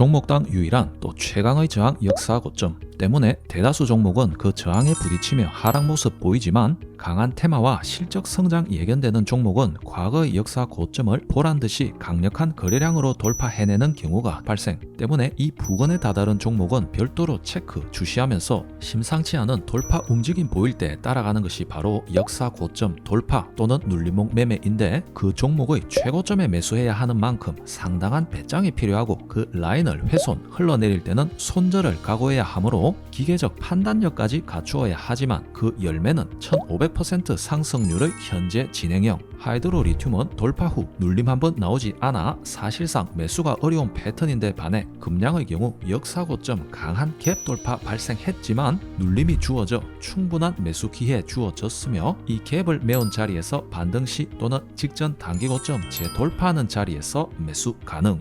종목당 유일한 또 최강의 저항 역사 고점 때문에 대다수 종목은 그 저항에 부딪히며 하락 모습 보이지만 강한 테마와 실적 성장 예견되는 종목은 과거의 역사 고점을 보란 듯이 강력한 거래량으로 돌파해내는 경우가 발생. 때문에 이 부근에 다다른 종목은 별도로 체크 주시하면서 심상치 않은 돌파 움직임 보일 때 따라가는 것이 바로 역사 고점 돌파 또는 눌림목 매매인데 그 종목의 최고점에 매수해야 하는 만큼 상당한 배짱이 필요하고 그 라인을 훼손 흘러내릴 때는 손절을 각오해야 하므로 기계적 판단력까지 갖추어야 하지만 그 열매는 1500% 상승률의 현재 진행형 하이드로 리튬은 돌파 후 눌림 한 번 나오지 않아 사실상 매수가 어려운 패턴인데 반해 금량의 경우 역사 고점 강한 갭 돌파 발생했지만 눌림이 주어져 충분한 매수 기회 주어졌으며 이 갭을 메운 자리에서 반등 시 또는 직전 단기 고점 재돌파하는 자리에서 매수 가능